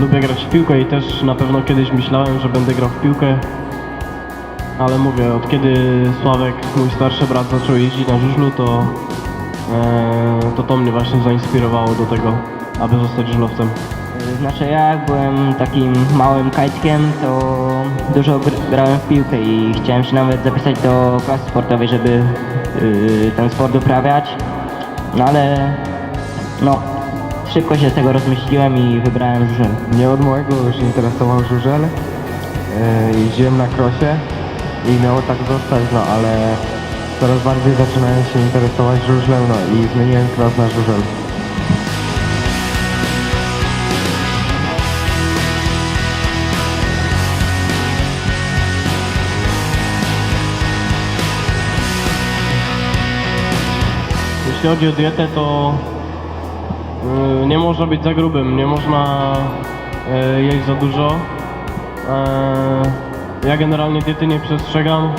lubię grać w piłkę i też na pewno kiedyś myślałem, że będę grał w piłkę. Ale mówię, od kiedy Sławek, mój starszy brat, zaczął jeździć na żużlu, to, e, to to mnie właśnie zainspirowało do tego, aby zostać żużlowcem. Znaczy ja jak byłem takim małym kajtkiem, to dużo gr- grałem w piłkę i chciałem się nawet zapisać do klasy sportowej, żeby yy, ten sport uprawiać. No ale no szybko się z tego rozmyśliłem i wybrałem żużel. Mnie od małego już interesował żużel. E, Jeździłem na krosie i miało tak zostać, no ale coraz bardziej zaczynałem się interesować żużlem, no i zmieniłem klas na żużel. Jeśli chodzi o dietę, to nie można być za grubym, nie można y, jeść za dużo. E, Ja generalnie diety nie przestrzegam.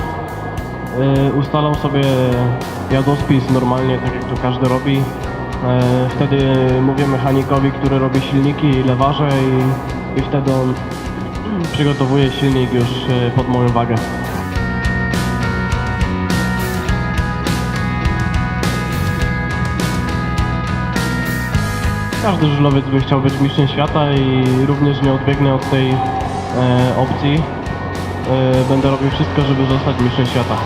Y, Ustalam sobie jadłospis normalnie, tak jak to każdy robi. E, Wtedy mówię mechanikowi, który robi silniki, ile ważę i, i wtedy on przygotowuje silnik już pod moją wagę. Każdy żużlowiec by chciał być mistrzem świata i również nie odbiegnę od tej e, opcji. E, będę robił wszystko, żeby zostać mistrzem świata.